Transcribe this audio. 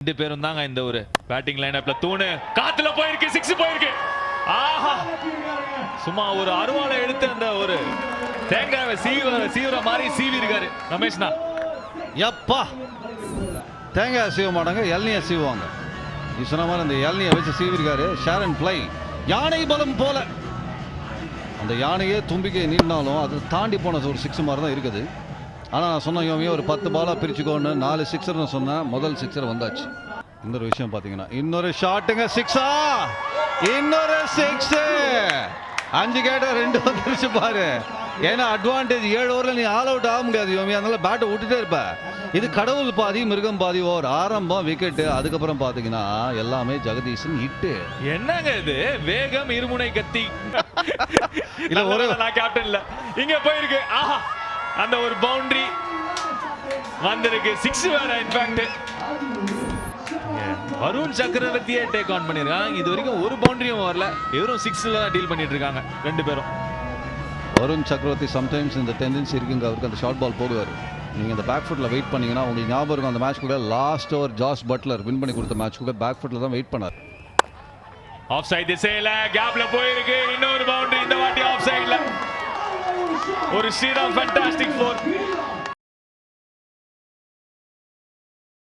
ரெண்டு பேரும் தாங்க இந்த ஒரு பேட்டிங் லைனப்ல தூணு காத்துல போயிருக்கு சிக்ஸ் போயிருக்கு. ஆஹா. சும்மா ஒரு அருவாளை எடுத்து அந்த ஒரு தேங்காவை சீவ சீவிர மாதிரி சீவி இருக்காரு ரமேஷ்னா எப்பா? தேங்காய் சீவ மாட்டாங்க இளநியை சீவுவாங்க. நீ சொன்ன மாதிரி அந்த இளநியை வச்சு சீவிருக்காரு ஷேரன் பிளை யானை பலம் போல. அந்த யானையே தும்பிக்கை நீட்டினாலும் அது தாண்டி போன ஒரு சிக்ஸ் மாதிரி தான் இருக்குது. ஆனால் நான் சொன்ன யோமியோ ஒரு பத்து பாலாக பிரிச்சுக்கோன்னு நாலு சிக்ஸர்னு சொன்னேன் முதல் சிக்ஸர் வந்தாச்சு. இன்னொரு விஷயம் பார்த்தீங்கன்னா இன்னொரு ஷாட்டுங்க சிக்ஸா இன்னொரு சிக்ஸ் அஞ்சு கேட்ட ரெண்டு வந்துருச்சு பாரு. ஏன்னா அட்வான்டேஜ் ஏழு ஓவரில் நீ ஆல் அவுட் ஆக முடியாது யோமி அதனால பேட்டை விட்டுட்டே இருப்ப. இது கடவுள் பாதி மிருகம் பாதி ஓவர் ஆரம்பம் விக்கெட்டு அதுக்கப்புறம் பார்த்தீங்கன்னா எல்லாமே ஜெகதீஷன் ஹிட்டு என்னங்க இது? வேகம் இருமுனை கத்தி. இல்ல, ஒரு- நான் கேப்டன் இல்ல. இங்க போயிருக்கு. ஆஹா. அந்த ஒரு பவுண்டரி வந்திருக்கு. சிக்ஸ் வேற இன்ஃபேக்ட் வருண் சக்கரவர்த்தியே டேக் ஆன் பண்ணிருக்காங்க இது வரைக்கும் ஒரு பவுண்டரியும் வரல. வெறும் சிக்ஸ்ல தான் டீல் பண்ணிட்டு இருக்காங்க ரெண்டு பேரும். வருண் சக்கரவர்த்தி சம்டைம்ஸ் இந்த டெண்டன்சி இருக்குங்க. அவருக்கு அந்த ஷார்ட் பால் போடுவார். நீங்கள் இந்த பேக் ஃபுட்டில் வெயிட் பண்ணீங்கன்னா உங்களுக்கு ஞாபகம் இருக்கும். அந்த மேட்ச் கூட last over Jos Buttler win பண்ணி கொடுத்த மேட்ச் கூட பேக் ஃபுட்டில் தான் வெயிட் பண்ணார். ஆஃப் சைடு திசையில கேப்ல போயிருக்கு. இன்னொரு boundary Or oh, see that fantastic floor.